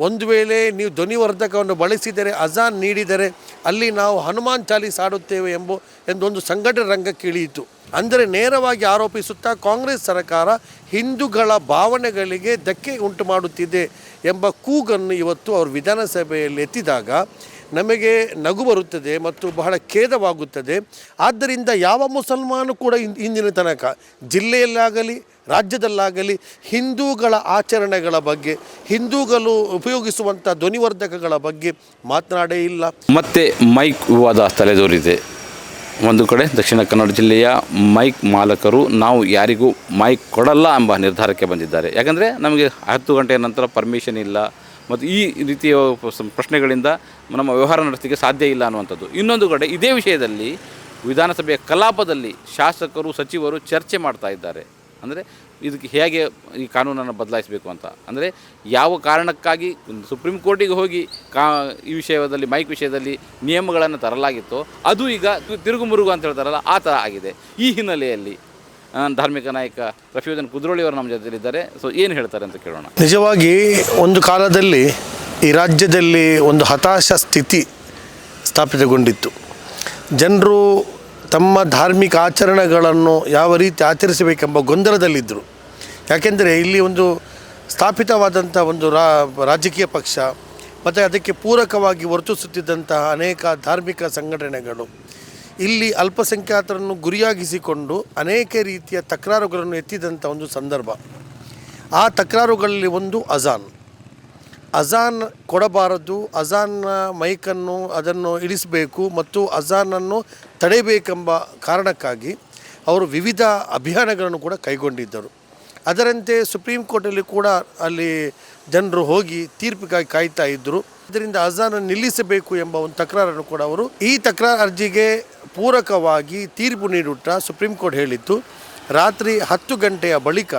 ಒಂದು ವೇಳೆ ನೀವು ಧ್ವನಿವರ್ಧಕವನ್ನು ಬಳಸಿದರೆ, ಅಜಾನ್ ನೀಡಿದರೆ, ಅಲ್ಲಿ ನಾವು ಹನುಮಾನ್ ಚಾಲೀಸ್ ಆಡುತ್ತೇವೆ ಎಂಬ ಎಂದೊಂದು ಸಂಘಟನೆ ರಂಗಕ್ಕೆ ಇಳಿಯಿತು. ಅಂದರೆ ನೇರವಾಗಿ ಆರೋಪಿಸುತ್ತಾ ಕಾಂಗ್ರೆಸ್ ಸರ್ಕಾರ ಹಿಂದೂಗಳ ಭಾವನೆಗಳಿಗೆ ಧಕ್ಕೆ ಉಂಟು ಮಾಡುತ್ತಿದೆ ಎಂಬ ಕೂಗನ್ನು ಇವತ್ತು ಅವರು ವಿಧಾನಸಭೆಯಲ್ಲಿ ಎತ್ತಿದಾಗ ನಮಗೆ ನಗು ಬರುತ್ತದೆ ಮತ್ತು ಬಹಳ ಖೇದವಾಗುತ್ತದೆ. ಆದ್ದರಿಂದ ಯಾವ ಮುಸಲ್ಮಾನು ಕೂಡ ಇಂದಿನ ತನಕ ಜಿಲ್ಲೆಯಲ್ಲಾಗಲಿ, ರಾಜ್ಯದಲ್ಲಾಗಲಿ ಹಿಂದೂಗಳ ಆಚರಣೆಗಳ ಬಗ್ಗೆ, ಹಿಂದೂಗಳು ಉಪಯೋಗಿಸುವಂಥ ಧ್ವನಿವರ್ಧಕಗಳ ಬಗ್ಗೆ ಮಾತನಾಡೇ ಇಲ್ಲ. ಮತ್ತೆ ಮೈಕ್ ವಿವಾದ ತಲೆದೋರಿದೆ. ಒಂದು ಕಡೆ ದಕ್ಷಿಣ ಕನ್ನಡ ಜಿಲ್ಲೆಯ ಮೈಕ್ ಮಾಲಕರು ನಾವು ಯಾರಿಗೂ ಮೈಕ್ ಕೊಡಲ್ಲ ಎಂಬ ನಿರ್ಧಾರಕ್ಕೆ ಬಂದಿದ್ದಾರೆ. ಯಾಕಂದರೆ ನಮಗೆ ಹತ್ತು ಗಂಟೆಯ ನಂತರ ಪರ್ಮಿಷನ್ ಇಲ್ಲ. ಮತ್ತು ಈ ರೀತಿಯ ಪ್ರಶ್ನೆಗಳಿಂದ ನಮ್ಮ ವ್ಯವಹಾರ ನಡೆಸಲಿಕ್ಕೆ ಸಾಧ್ಯ ಇಲ್ಲ ಅನ್ನುವಂಥದ್ದು. ಇನ್ನೊಂದು ಕಡೆ ಇದೇ ವಿಷಯದಲ್ಲಿ ವಿಧಾನಸಭೆಯ ಕಲಾಪದಲ್ಲಿ ಶಾಸಕರು, ಸಚಿವರು ಚರ್ಚೆ ಮಾಡ್ತಾ ಇದ್ದಾರೆ. ಅಂದರೆ ಇದಕ್ಕೆ ಹೇಗೆ ಈ ಕಾನೂನನ್ನು ಬದಲಾಯಿಸಬೇಕು ಅಂತ. ಅಂದರೆ ಯಾವ ಕಾರಣಕ್ಕಾಗಿ ಸುಪ್ರೀಂ ಕೋರ್ಟಿಗೆ ಹೋಗಿ ಕಾ ಈ ವಿಷಯದಲ್ಲಿ, ಮೈಕ್ ವಿಷಯದಲ್ಲಿ ನಿಯಮಗಳನ್ನು ತರಲಾಗಿತ್ತು, ಅದು ಈಗ ತಿರುಗುಮುರುಗು ತಿರುಗು ಮುರುಗು ಅಂತ ಹೇಳ್ತಾರಲ್ಲ, ಆ ಥರ ಆಗಿದೆ. ಈ ಹಿನ್ನೆಲೆಯಲ್ಲಿ ಧಾರ್ಮಿಕ ನಾಯಕ ರಫೀಜನ್ ಕುದ್ರೋಳಿ ಅವರು ನಮ್ಮ ಜೊತೆಲಿದ್ದಾರೆ. ಸೊ ಏನು ಹೇಳ್ತಾರೆ ಅಂತ ಕೇಳೋಣ. ನಿಜವಾಗಿ ಒಂದು ಕಾಲದಲ್ಲಿ ಈ ರಾಜ್ಯದಲ್ಲಿ ಒಂದು ಹತಾಶ ಸ್ಥಿತಿ ಸ್ಥಾಪಿತಗೊಂಡಿತ್ತು. ಜನರು ತಮ್ಮ ಧಾರ್ಮಿಕ ಆಚರಣೆಗಳನ್ನು ಯಾವ ರೀತಿ ಆಚರಿಸಬೇಕೆಂಬ ಗೊಂದಲದಲ್ಲಿದ್ದರು. ಯಾಕೆಂದರೆ ಇಲ್ಲಿ ಒಂದು ಸ್ಥಾಪಿತವಾದಂಥ ಒಂದು ರಾಜಕೀಯ ಪಕ್ಷ, ಮತ್ತು ಅದಕ್ಕೆ ಪೂರಕವಾಗಿ ವರ್ತಿಸುತ್ತಿದ್ದಂತಹ ಅನೇಕ ಧಾರ್ಮಿಕ ಸಂಘಟನೆಗಳು ಇಲ್ಲಿ ಅಲ್ಪಸಂಖ್ಯಾತರನ್ನು ಗುರಿಯಾಗಿಸಿಕೊಂಡು ಅನೇಕ ರೀತಿಯ ತಕರಾರುಗಳನ್ನು ಎತ್ತಿದಂಥ ಒಂದು ಸಂದರ್ಭ. ಆ ತಕರಾರುಗಳಲ್ಲಿ ಒಂದು ಅಜಾನ್. ಅಜಾನ್ ಕೊಡಬಾರದು ಅಜಾನ್ನ ಮೈಕನ್ನು ಅದನ್ನು ಇಳಿಸಬೇಕು ಮತ್ತು ಅಜಾನನ್ನು ತಡೆಯಬೇಕೆಂಬ ಕಾರಣಕ್ಕಾಗಿ ಅವರು ವಿವಿಧ ಅಭಿಯಾನಗಳನ್ನು ಕೂಡ ಕೈಗೊಂಡಿದ್ದರು. ಅದರಂತೆ ಸುಪ್ರೀಂ ಕೋರ್ಟಲ್ಲಿ ಕೂಡ ಅಲ್ಲಿ ಜನರು ಹೋಗಿ ತೀರ್ಪಿಗಾಗಿ ಕಾಯ್ತಾ ಇದ್ದರು ಇದರಿಂದ ಅಜಾನನ್ನು ನಿಲ್ಲಿಸಬೇಕು ಎಂಬ ಒಂದು ತಕರಾರನ್ನು ಕೂಡ ಅವರು ಈ ತಕರಾರು ಅರ್ಜಿಗೆ ಪೂರಕವಾಗಿ ತೀರ್ಪು ನೀಡುತ್ತಾ ಸುಪ್ರೀಂ ಕೋರ್ಟ್ ಹೇಳಿತ್ತು. ರಾತ್ರಿ ಹತ್ತು ಗಂಟೆಯ ಬಳಿಕ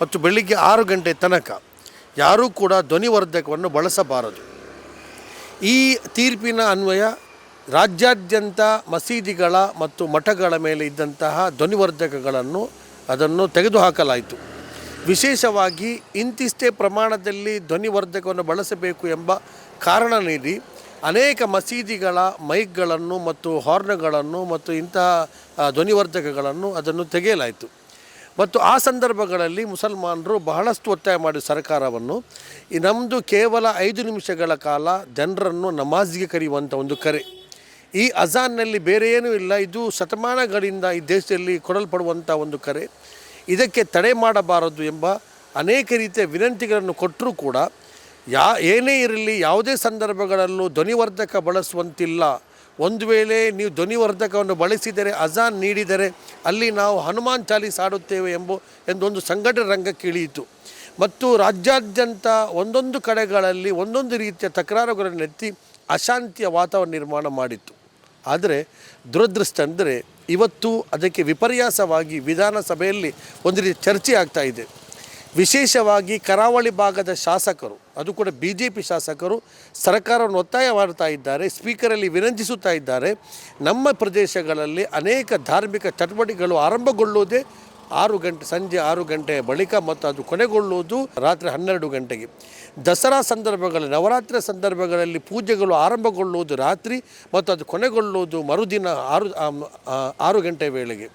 ಮತ್ತು ಬೆಳಿಗ್ಗೆ ಆರು ಗಂಟೆ ತನಕ ಯಾರೂ ಕೂಡ ಧ್ವನಿವರ್ಧಕವನ್ನು ಬಳಸಬಾರದು. ಈ ತೀರ್ಪಿನ ಅನ್ವಯ ರಾಜ್ಯಾದ್ಯಂತ ಮಸೀದಿಗಳ ಮತ್ತು ಮಠಗಳ ಮೇಲೆ ಇದ್ದಂತಹ ಧ್ವನಿವರ್ಧಕಗಳನ್ನು ಅದನ್ನು ತೆಗೆದುಹಾಕಲಾಯಿತು. ವಿಶೇಷವಾಗಿ ಇಂತಿಷ್ಟೇ ಪ್ರಮಾಣದಲ್ಲಿ ಧ್ವನಿವರ್ಧಕವನ್ನು ಬಳಸಬೇಕು ಎಂಬ ಕಾರಣ ನೀಡಿ ಅನೇಕ ಮಸೀದಿಗಳ ಮೈಕ್ಗಳನ್ನು ಮತ್ತು ಹಾರ್ನ್ಗಳನ್ನು ಮತ್ತು ಇಂತಹ ಧ್ವನಿವರ್ಧಕಗಳನ್ನು ಅದನ್ನು ತೆಗೆಯಲಾಯಿತು. ಮತ್ತು ಆ ಸಂದರ್ಭಗಳಲ್ಲಿ ಮುಸಲ್ಮಾನರು ಬಹಳಷ್ಟು ಒತ್ತಾಯ ಮಾಡಿ ಸರ್ಕಾರವನ್ನು ನಮ್ಮದು ಕೇವಲ ಐದು ನಿಮಿಷಗಳ ಕಾಲ ಜನರನ್ನು ನಮಾಜ್ಗೆ ಕರೆಯುವಂಥ ಒಂದು ಕರೆ. ಈ ಅಜಾನ್ನಲ್ಲಿ ಬೇರೆ ಏನೂ ಇಲ್ಲ, ಇದು ಶತಮಾನಗಳಿಂದ ಈ ದೇಶದಲ್ಲಿ ಕೊಡಲ್ಪಡುವಂಥ ಒಂದು ಕರೆ. ಇದಕ್ಕೆ ತಡೆ ಮಾಡಬಾರದು ಎಂಬ ಅನೇಕ ರೀತಿಯ ವಿನಂತಿಗಳನ್ನು ಕೊಟ್ಟರೂ ಕೂಡ ಯಾ ಏನೇ ಇರಲಿ ಯಾವುದೇ ಸಂದರ್ಭಗಳಲ್ಲೂ ಧ್ವನಿವರ್ಧಕ ಬಳಸುವಂತಿಲ್ಲ. ಒಂದು ವೇಳೆ ನೀವು ಧ್ವನಿವರ್ಧಕವನ್ನು ಬಳಸಿದರೆ ಅಜಾನ್ ನೀಡಿದರೆ ಅಲ್ಲಿ ನಾವು ಹನುಮಾನ್ ಚಾಲೀಸ್ ಆಡುತ್ತೇವೆ ಎಂಬ ಎಂದೊಂದು ಸಂಘಟನೆ ರಂಗಕ್ಕೆ ಇಳಿಯಿತು. ಮತ್ತು ರಾಜ್ಯಾದ್ಯಂತ ಒಂದೊಂದು ಕಡೆಗಳಲ್ಲಿ ಒಂದೊಂದು ರೀತಿಯ ತಕರಾರುಗಳನ್ನು ಎತ್ತಿ ಅಶಾಂತಿಯ ವಾತಾವರಣ ನಿರ್ಮಾಣ ಮಾಡಿತ್ತು. ಆದರೆ ದುರದೃಷ್ಟ ಅಂದರೆ ಇವತ್ತು ಅದಕ್ಕೆ ವಿಪರ್ಯಾಸವಾಗಿ ವಿಧಾನಸಭೆಯಲ್ಲಿ ಒಂದು ರೀತಿ ಚರ್ಚೆ ಆಗ್ತಾ ಇದೆ. ವಿಶೇಷವಾಗಿ ಕರಾವಳಿ ಭಾಗದ ಶಾಸಕರು, ಅದು ಕೂಡ ಬಿ ಜೆ ಪಿ ಶಾಸಕರು ಸರ್ಕಾರವನ್ನು ಒತ್ತಾಯ ಮಾಡ್ತಾ ಇದ್ದಾರೆ ಸ್ಪೀಕರಲ್ಲಿ ವಿನಂತಿಸುತ್ತಾ ಇದ್ದಾರೆ. ನಮ್ಮ ಪ್ರದೇಶಗಳಲ್ಲಿ ಅನೇಕ ಧಾರ್ಮಿಕ ಚಟುವಟಿಕೆಗಳು ಆರಂಭಗೊಳ್ಳುವುದೇ ಆರು ಗಂಟೆ, ಸಂಜೆ ಆರು ಗಂಟೆಯ ಬಳಿಕ ಮತ್ತು ಅದು ಕೊನೆಗೊಳ್ಳುವುದು ರಾತ್ರಿ ಹನ್ನೆರಡು ಗಂಟೆಗೆ. ದಸರಾ ಸಂದರ್ಭಗಳಲ್ಲಿ, ನವರಾತ್ರಿ ಸಂದರ್ಭಗಳಲ್ಲಿ ಪೂಜೆಗಳು ಆರಂಭಗೊಳ್ಳುವುದು ರಾತ್ರಿ ಮತ್ತು ಅದು ಕೊನೆಗೊಳ್ಳುವುದು ಮರುದಿನ ಆರು ಆರು ಗಂಟೆ ವೇಳೆಗೆ.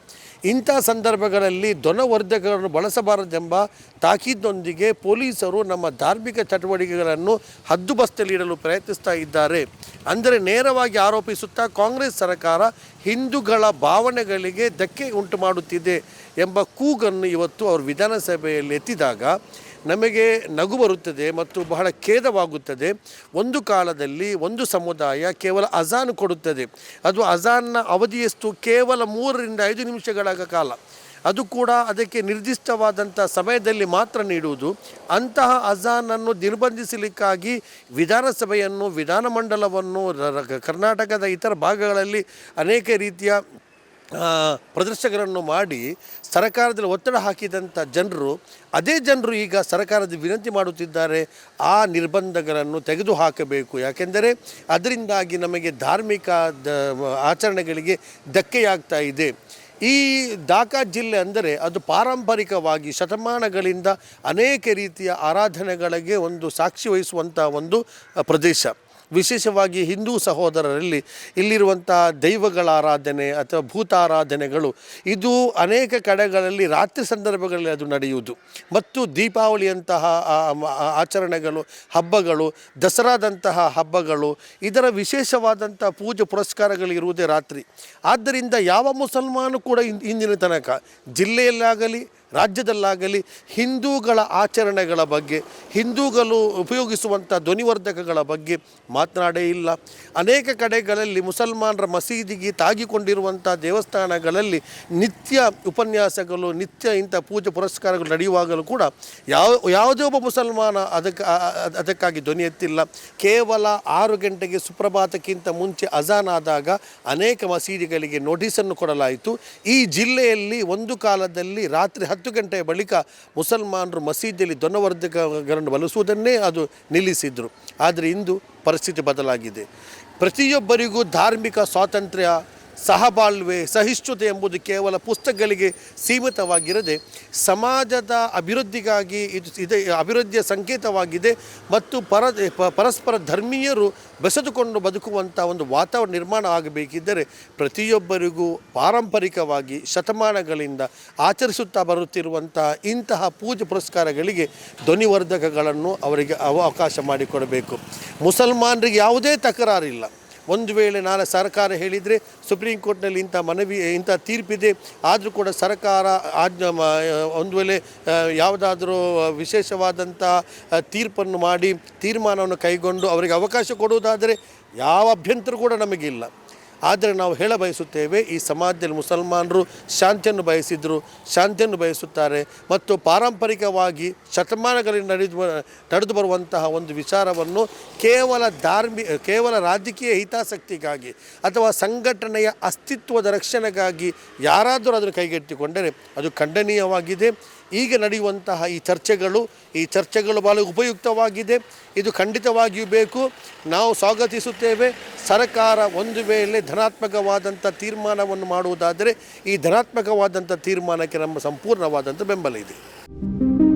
ಇಂಥ ಸಂದರ್ಭಗಳಲ್ಲಿ ಧ್ವನವರ್ಧಕಗಳನ್ನು ಬಳಸಬಾರದೆಂಬ ತಾಕೀದೊಂದಿಗೆ ಪೊಲೀಸರು ನಮ್ಮ ಧಾರ್ಮಿಕ ಚಟುವಟಿಕೆಗಳನ್ನು ಹದ್ದುಬಸ್ತಲ್ಲಿಡಲು ಪ್ರಯತ್ನಿಸ್ತಾ ಇದ್ದಾರೆ. ಅಂದರೆ ನೇರವಾಗಿ ಆರೋಪಿಸುತ್ತಾ ಕಾಂಗ್ರೆಸ್ ಸರ್ಕಾರ ಹಿಂದೂಗಳ ಭಾವನೆಗಳಿಗೆ ಧಕ್ಕೆ ಉಂಟು ಮಾಡುತ್ತಿದೆ ಎಂಬ ಕೂಗನ್ನು ಇವತ್ತು ಅವರು ವಿಧಾನಸಭೆಯಲ್ಲಿ ಎತ್ತಿದಾಗ ನಮಗೆ ನಗು ಬರುತ್ತದೆ ಮತ್ತು ಬಹಳ ಖೇದವಾಗುತ್ತದೆ. ಒಂದು ಕಾಲದಲ್ಲಿ ಒಂದು ಸಮುದಾಯ ಕೇವಲ ಅಜಾನ್ ಕೊಡುತ್ತದೆ. ಅದು ಅಜಾನ್ನ ಅವಧಿಯಷ್ಟು ಕೇವಲ ಮೂರರಿಂದ ಐದು ನಿಮಿಷಗಳ ಕಾಲ. ಅದು ಕೂಡ ಅದಕ್ಕೆ ನಿರ್ದಿಷ್ಟವಾದಂಥ ಸಮಯದಲ್ಲಿ ಮಾತ್ರ ನೀಡುವುದು. ಅಂತಹ ಅಜಾನನ್ನು ನಿರ್ಬಂಧಿಸಲಿಕ್ಕಾಗಿ ವಿಧಾನಸಭೆಯನ್ನು, ವಿಧಾನಮಂಡಲವನ್ನು ಕರ್ನಾಟಕದ ಇತರ ಭಾಗಗಳಲ್ಲಿ ಅನೇಕ ರೀತಿಯ ಪ್ರದರ್ಶಕರನ್ನು ಮಾಡಿ ಸರ್ಕಾರದಲ್ಲಿ ಒತ್ತಡ ಹಾಕಿದಂಥ ಜನರು, ಅದೇ ಜನರು ಈಗ ಸರ್ಕಾರದ ವಿನಂತಿ ಮಾಡುತ್ತಿದ್ದಾರೆ, ಆ ನಿರ್ಬಂಧಗಳನ್ನು ತೆಗೆದುಹಾಕಬೇಕು. ಯಾಕೆಂದರೆ ಅದರಿಂದಾಗಿ ನಮಗೆ ಧಾರ್ಮಿಕ ಆಚರಣೆಗಳಿಗೆ ಧಕ್ಕೆಯಾಗ್ತಾ ಇದೆ. ಈ ಢಾಕಾ ಜಿಲ್ಲೆ ಅಂದರೆ ಅದು ಪಾರಂಪರಿಕವಾಗಿ ಶತಮಾನಗಳಿಂದ ಅನೇಕ ರೀತಿಯ ಆರಾಧನೆಗಳಿಗೆ ಒಂದು ಸಾಕ್ಷಿ ವಹಿಸುವಂಥ ಒಂದು ಪ್ರದೇಶ. ವಿಶೇಷವಾಗಿ ಹಿಂದೂ ಸಹೋದರರಲ್ಲಿ ಇಲ್ಲಿರುವಂಥ ದೈವಗಳ ಆರಾಧನೆ ಅಥವಾ ಭೂತಾರಾಧನೆಗಳು, ಇದು ಅನೇಕ ಕಡೆಗಳಲ್ಲಿ ರಾತ್ರಿ ಸಂದರ್ಭಗಳಲ್ಲಿ ಅದು ನಡೆಯುವುದು. ಮತ್ತು ದೀಪಾವಳಿಯಂತಹ ಆಚರಣೆಗಳು, ಹಬ್ಬಗಳು, ದಸರಾದಂತಹ ಹಬ್ಬಗಳು, ಇದರ ವಿಶೇಷವಾದಂಥ ಪೂಜೆ ಪುರಸ್ಕಾರಗಳು ಇರುವುದೇ ರಾತ್ರಿ. ಆದ್ದರಿಂದ ಯಾವ ಮುಸಲ್ಮಾನು ಕೂಡ ಇಂದಿನ ತನಕ ಜಿಲ್ಲೆಯಲ್ಲಾಗಲಿ ರಾಜ್ಯದಲ್ಲಾಗಲಿ ಹಿಂದೂಗಳ ಆಚರಣೆಗಳ ಬಗ್ಗೆ, ಹಿಂದೂಗಳು ಉಪಯೋಗಿಸುವಂಥ ಧ್ವನಿವರ್ಧಕಗಳ ಬಗ್ಗೆ ಮಾತನಾಡೇ ಇಲ್ಲ. ಅನೇಕ ಕಡೆಗಳಲ್ಲಿ ಮುಸಲ್ಮಾನರ ಮಸೀದಿಗೆ ತಾಗಿಕೊಂಡಿರುವಂಥ ದೇವಸ್ಥಾನಗಳಲ್ಲಿ ನಿತ್ಯ ಉಪನ್ಯಾಸಗಳು, ನಿತ್ಯ ಇಂಥ ಪೂಜೆ ಪುರಸ್ಕಾರಗಳು ನಡೆಯುವಾಗಲೂ ಕೂಡ ಯಾವ, ಯಾವುದೇ ಒಬ್ಬ ಮುಸಲ್ಮಾನ ಅದಕ್ಕೆ ಅದಕ್ಕಾಗಿ ಧ್ವನಿ ಎತ್ತಿಲ್ಲ. ಕೇವಲ ಆರು ಗಂಟೆಗೆ ಸುಪ್ರಭಾತಕ್ಕಿಂತ ಮುಂಚೆ ಅಜಾನ್ ಆದಾಗ ಅನೇಕ ಮಸೀದಿಗಳಿಗೆ ನೋಟಿಸನ್ನು ಕೊಡಲಾಯಿತು. ಈ ಜಿಲ್ಲೆಯಲ್ಲಿ ಒಂದು ಕಾಲದಲ್ಲಿ ರಾತ್ರಿ ಹತ್ತು ಗಂಟೆಯ ಬಳಿಕ ಮುಸಲ್ಮಾನರು ಮಸೀದಿಯಲ್ಲಿ ಧ್ವನವರ್ಧಕಗಳನ್ನು ಬಳಸುವುದನ್ನೇ ಅದು ನಿಲ್ಲಿಸಿದರು. ಆದರೆ ಇಂದು ಪರಿಸ್ಥಿತಿ ಬದಲಾಗಿದೆ. ಪ್ರತಿಯೊಬ್ಬರಿಗೂ ಧಾರ್ಮಿಕ ಸ್ವಾತಂತ್ರ್ಯ ಸಹಬಾಳ್ವೆ, ಸಹಿಷ್ಣುತೆ ಎಂಬುದು ಕೇವಲ ಪುಸ್ತಕಗಳಿಗೆ ಸೀಮಿತವಾಗಿರದೆ, ಸಮಾಜದ ಅಭಿವೃದ್ಧಿಗಾಗಿ ಇದು ಇದೆ, ಅಭಿವೃದ್ಧಿಯ ಸಂಕೇತವಾಗಿದೆ ಮತ್ತು ಪರ ಪರಸ್ಪರ ಧರ್ಮೀಯರು ಬೆಸೆದುಕೊಂಡು ಬದುಕುವಂಥ ಒಂದು ವಾತಾವರಣ ನಿರ್ಮಾಣ ಆಗಬೇಕಿದ್ದರೆ ಪ್ರತಿಯೊಬ್ಬರಿಗೂ ಪಾರಂಪರಿಕವಾಗಿ ಶತಮಾನಗಳಿಂದ ಆಚರಿಸುತ್ತಾ ಬರುತ್ತಿರುವಂತಹ ಇಂತಹ ಪೂಜೆ ಪುರಸ್ಕಾರಗಳಿಗೆ ಧ್ವನಿವರ್ಧಕಗಳನ್ನು ಅವರಿಗೆ ಅವ- ಅವಕಾಶ ಮಾಡಿಕೊಡಬೇಕು. ಮುಸಲ್ಮಾನರಿಗೆ ಯಾವುದೇ ತಕರಾರಿಲ್ಲ. ಒಂದು ವೇಳೆ ನಾಳೆ ಸರ್ಕಾರ ಹೇಳಿದರೆ ಸುಪ್ರೀಂ ಕೋರ್ಟ್ನಲ್ಲಿ ಇಂಥ ಮನವಿ, ಇಂಥ ತೀರ್ಪಿದೆ. ಆದರೂ ಕೂಡ ಸರ್ಕಾರ ಆಜ್ಞಾ ಒಂದು ವೇಳೆ ಯಾವುದಾದ್ರೂ ವಿಶೇಷವಾದಂಥ ತೀರ್ಪನ್ನು ಮಾಡಿ ತೀರ್ಮಾನವನ್ನು ಕೈಗೊಂಡು ಅವರಿಗೆ ಅವಕಾಶ ಕೊಡುವುದಾದರೆ ಯಾವ ಅಭ್ಯಂತರ ಕೂಡ ನಮಗಿಲ್ಲ. ಆದರೆ ನಾವು ಹೇಳ ಬಯಸುತ್ತೇವೆ, ಈ ಸಮಾಜದಲ್ಲಿ ಮುಸಲ್ಮಾನರು ಶಾಂತಿಯನ್ನು ಬಯಸಿದರು, ಶಾಂತಿಯನ್ನು ಬಯಸುತ್ತಾರೆ ಮತ್ತು ಪಾರಂಪರಿಕವಾಗಿ ಶತಮಾನಗಳಲ್ಲಿ ನಡೆದು ನಡೆದು ಬರುವಂತಹ ಒಂದು ವಿಚಾರವನ್ನು ಕೇವಲ ಧಾರ್ಮಿ, ಕೇವಲ ರಾಜಕೀಯ ಹಿತಾಸಕ್ತಿಗಾಗಿ ಅಥವಾ ಸಂಘಟನೆಯ ಅಸ್ತಿತ್ವದ ರಕ್ಷಣೆಗಾಗಿ ಯಾರಾದರೂ ಅದನ್ನು ಕೈಗೆತ್ತಿಕೊಂಡರೆ ಅದು ಖಂಡನೀಯವಾಗಿದೆ. ಈಗ ನಡೆಯುವಂತಹ ಈ ಚರ್ಚೆಗಳು ಈ ಚರ್ಚೆಗಳು ಭಾಳ ಉಪಯುಕ್ತವಾಗಿದೆ. ಇದು ಖಂಡಿತವಾಗಿಯೂ ಬೇಕು. ನಾವು ಸ್ವಾಗತಿಸುತ್ತೇವೆ ಸರ್ಕಾರ ಒಂದು ವೇಳೆ ಧನಾತ್ಮಕವಾದಂಥ ತೀರ್ಮಾನವನ್ನು ಮಾಡುವುದಾದರೆ ಈ ಧನಾತ್ಮಕವಾದಂಥ ತೀರ್ಮಾನಕ್ಕೆ ನಮ್ಮ ಸಂಪೂರ್ಣವಾದಂಥ ಬೆಂಬಲ ಇದೆ.